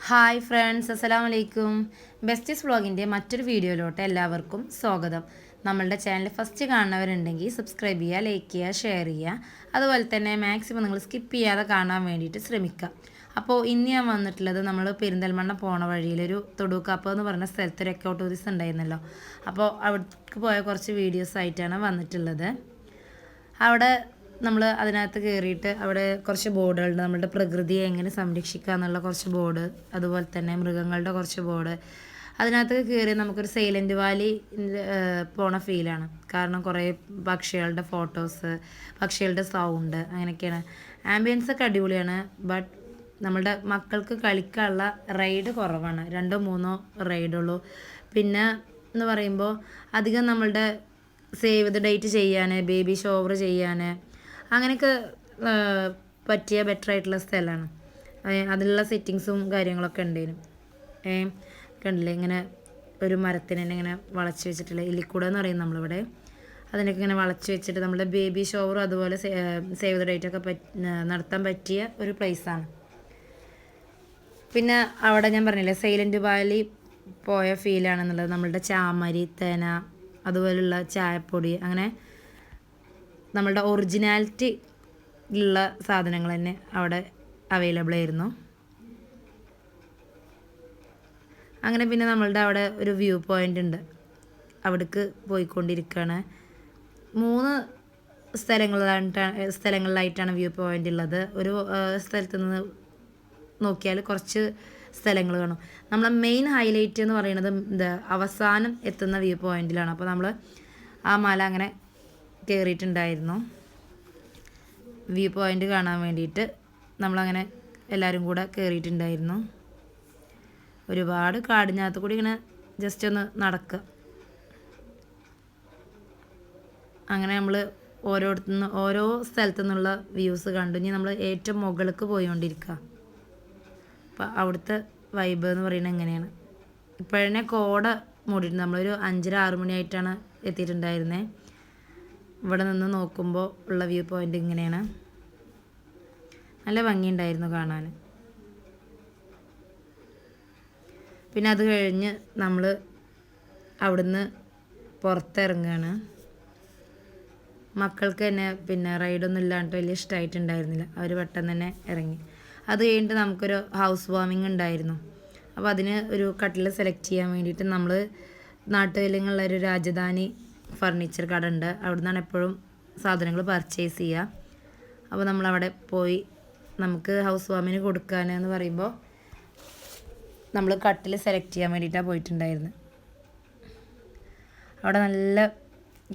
Hi friends അസ്സലാമു വലൈക്കും besties വ്ളോഗിന്റെ മറ്റൊരു വീഡിയോയിലോട്ട് എല്ലാവർക്കും സ്വാഗതം. നമ്മളുടെ ചാനൽ ഫസ്റ്റ് കാണുന്നവരുണ്ടെങ്കിൽ സബ്സ്ക്രൈബ് ചെയ്യുക ലൈക്ക് ചെയ്യുക ഷെയർ ചെയ്യുക. അതുപോലെ തന്നെ മാക്സിമം നിങ്ങൾ സ്കിപ്പ് ചെയ്യാതെ കാണാൻ വേണ്ടിയിട്ട് ശ്രമിക്കുക. അപ്പോൾ ഇന്ന് ഞാൻ വന്നിട്ടുള്ളത് നമ്മൾ പെരിന്തൽമണ്ണ പോണ വഴിയിലൊരു തൊടുക്കാപ്പ് എന്ന് പറഞ്ഞ സ്ഥലത്ത് ഒരു എക്കോ ടൂറിസ്റ്റ് ഉണ്ടായിരുന്നല്ലോ. അപ്പോൾ അവിടേക്ക് പോയ കുറച്ച് വീഡിയോസ് ആയിട്ടാണ് വന്നിട്ടുള്ളത്. അവിടെ നമ്മൾ അതിനകത്ത് കയറിയിട്ട് അവിടെ കുറച്ച് ബോർഡുകളുണ്ട്. നമ്മുടെ പ്രകൃതിയെ എങ്ങനെ സംരക്ഷിക്കുക എന്നുള്ള കുറച്ച് ബോർഡ് അതുപോലെ തന്നെ മൃഗങ്ങളുടെ കുറച്ച് ബോർഡ്. അതിനകത്ത് കയറി നമുക്കൊരു സൈലന്റ് വാലി പോണ ഫീലാണ് കാരണം കുറേ പക്ഷികളുടെ ഫോട്ടോസ് പക്ഷികളുടെ സൗണ്ട് അങ്ങനെയൊക്കെയാണ്. ആംബിയൻസ് ഒക്കെ അടിപൊളിയാണ് ബട്ട് നമ്മളുടെ മക്കൾക്ക് കളിക്കാനുള്ള റൈഡ് കുറവാണ്. രണ്ടോ മൂന്നോ റൈഡുള്ളൂ പിന്നെ എന്ന് പറയുമ്പോൾ അധികം നമ്മളുടെ സേവ് ദ ഡേറ്റ് ചെയ്യാൻ ബേബി ഷോവർ ചെയ്യാൻ അങ്ങനെയൊക്കെ പറ്റിയ ബെറ്റർ ആയിട്ടുള്ള സ്ഥലമാണ്. അതിലുള്ള സെറ്റിങ്സും കാര്യങ്ങളൊക്കെ ഉണ്ടേനും. ഏ കണ്ടില്ലേ? ഇങ്ങനെ ഒരു മരത്തിന് തന്നെ ഇങ്ങനെ വളച്ച് വെച്ചിട്ടുള്ള ഇലിക്കൂടെ എന്ന് പറയും നമ്മളിവിടെ. അതിനൊക്കെ ഇങ്ങനെ വളച്ച് വെച്ചിട്ട് നമ്മുടെ ബേബി ഷോവറും അതുപോലെ സേവ് ദ ഡേറ്റ് ഒക്കെ നടത്താൻ പറ്റിയ ഒരു പ്ലേസാണ് പിന്നെ അവിടെ ഞാൻ പറഞ്ഞില്ലേ സൈലന്റ് വാലി പോയ ഫീലാണെന്നുള്ളത് നമ്മളുടെ ചാമരി തേന അതുപോലുള്ള ചായപ്പൊടി അങ്ങനെ നമ്മളുടെ ഒറിജിനാലിറ്റി ഉള്ള സാധനങ്ങൾ തന്നെ അവിടെ അവൈലബിൾ ആയിരുന്നു. അങ്ങനെ പിന്നെ നമ്മളുടെ അവിടെ ഒരു വ്യൂ പോയിന്റ് ഉണ്ട്. അവിടേക്ക് പോയിക്കൊണ്ടിരിക്കുകയാണ്. മൂന്ന് സ്ഥലങ്ങളിലായിട്ടാണ് സ്ഥലങ്ങളിലായിട്ടാണ് വ്യൂ പോയിന്റ് ഉള്ളത്. ഒരു സ്ഥലത്ത് നിന്ന് നോക്കിയാൽ കുറച്ച് സ്ഥലങ്ങൾ കാണും. നമ്മളെ മെയിൻ ഹൈലൈറ്റ് എന്ന് പറയുന്നത് എന്താ അവസാനം എത്തുന്ന വ്യൂ പോയിന്റിലാണ് അപ്പോൾ നമ്മൾ ആ മല അങ്ങനെ കയറിയിട്ടുണ്ടായിരുന്നു വ്യൂ പോയിന്റ് കാണാൻ വേണ്ടിയിട്ട് നമ്മളങ്ങനെ എല്ലാവരും കൂടെ കയറിയിട്ടുണ്ടായിരുന്നു ഒരുപാട് കാടിനകത്ത് കൂടി ഇങ്ങനെ ജസ്റ്റ് ഒന്ന് നടക്കുക അങ്ങനെ നമ്മൾ ഓരോരുത്തുനിന്ന് ഓരോ സ്ഥലത്തു നിന്നുള്ള വ്യൂസ് കണ്ടു. ഇനി നമ്മൾ ഏറ്റവും മുകളിലേക്ക് പോയിക്കൊണ്ടിരിക്കുക അപ്പം അവിടുത്തെ വൈബ് എന്ന് പറയുന്നത് എങ്ങനെയാണ്? ഇപ്പോഴേ കോട മൂടിയിട്ടുണ്ട്. നമ്മളൊരു അഞ്ചര ആറ് മണിയായിട്ടാണ് എത്തിയിട്ടുണ്ടായിരുന്നത് ഇവിടെ നിന്ന് നോക്കുമ്പോൾ ഉള്ള വ്യൂ പോയിന്റ് ഇങ്ങനെയാണ്. നല്ല ഭംഗിയുണ്ടായിരുന്നു കാണാൻ. പിന്നെ അത് കഴിഞ്ഞ് നമ്മൾ അവിടുന്ന് പുറത്തിറങ്ങുകയാണ് മക്കൾക്ക് തന്നെ പിന്നെ റൈഡൊന്നും ഇല്ലാണ്ട് വലിയ ഇഷ്ടമായിട്ടുണ്ടായിരുന്നില്ല അവർ പെട്ടെന്ന് തന്നെ ഇറങ്ങി. അത് കഴിഞ്ഞിട്ട് നമുക്കൊരു ഹൗസ് വാമിംഗ് ഉണ്ടായിരുന്നു. അപ്പോൾ അതിന് ഒരു കട്ടിൽ സെലക്ട് ചെയ്യാൻ വേണ്ടിയിട്ട് നമ്മൾ നാട്ടുകലിങ്ങളുള്ള ഒരു രാജധാനി ഫർണിച്ചർ കട ഉണ്ട്. അവിടെ നിന്നാണ് എപ്പോഴും സാധനങ്ങൾ പർച്ചേസ് ചെയ്യുക അപ്പോൾ നമ്മളവിടെ പോയി നമുക്ക് ഹൗസ് വാമിന് കൊടുക്കാനെന്ന് പറയുമ്പോൾ നമ്മൾ കട്ടിൽ സെലക്ട് ചെയ്യാൻ വേണ്ടിയിട്ടാണ് പോയിട്ടുണ്ടായിരുന്നത് അവിടെ നല്ല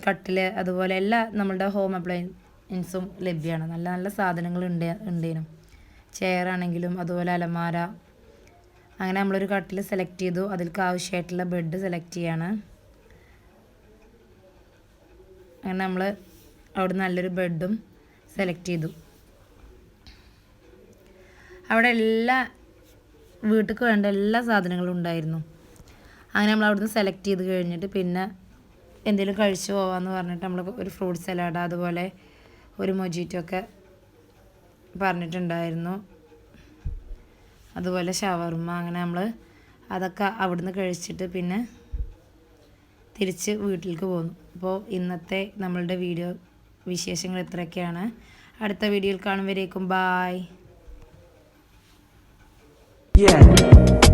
കട്ടിൽ അതുപോലെ എല്ലാ നമ്മളുടെ ഹോം അപ്ലയൻസും ലഭ്യമാണ് നല്ല നല്ല സാധനങ്ങൾ ഉണ്ട് ഉണ്ടേനും. ചെയറാണെങ്കിലും അതുപോലെ അലമാര. അങ്ങനെ നമ്മളൊരു കട്ടിൽ സെലക്ട് ചെയ്തു. അതിൽക്ക് ആവശ്യമായിട്ടുള്ള ബെഡ് സെലക്ട് ചെയ്യാണ്. അങ്ങനെ നമ്മൾ അവിടെ നല്ലൊരു ബെഡും സെലക്ട് ചെയ്തു. അവിടെ എല്ലാ വീട്ടിൽ വേണ്ട എല്ലാ സാധനങ്ങളും ഉണ്ടായിരുന്നു. അങ്ങനെ നമ്മൾ അവിടുന്ന് സെലക്ട് ചെയ്ത് കഴിഞ്ഞിട്ട് പിന്നെ എന്തെങ്കിലും കഴിച്ചു പോവാന്ന് പറഞ്ഞിട്ട് നമ്മൾ ഒരു ഫ്രൂട്ട് സലാഡ് അതുപോലെ ഒരു മൊജീറ്റോ ഒക്കെ പറഞ്ഞിട്ടുണ്ടായിരുന്നു. അതുപോലെ ഷവർമ്മ അങ്ങനെ നമ്മൾ അതൊക്കെ അവിടുന്ന് കഴിച്ചിട്ട് പിന്നെ തിരിച്ച് വീട്ടിലേക്ക് പോന്നു അപ്പോൾ ഇന്നത്തെ നമ്മളുടെ വീഡിയോ വിശേഷങ്ങൾ ഇത്രയൊക്കെയാണ്. അടുത്ത വീഡിയോയിൽ കാണുമ്പോഴേക്കും ബായ് Yeah.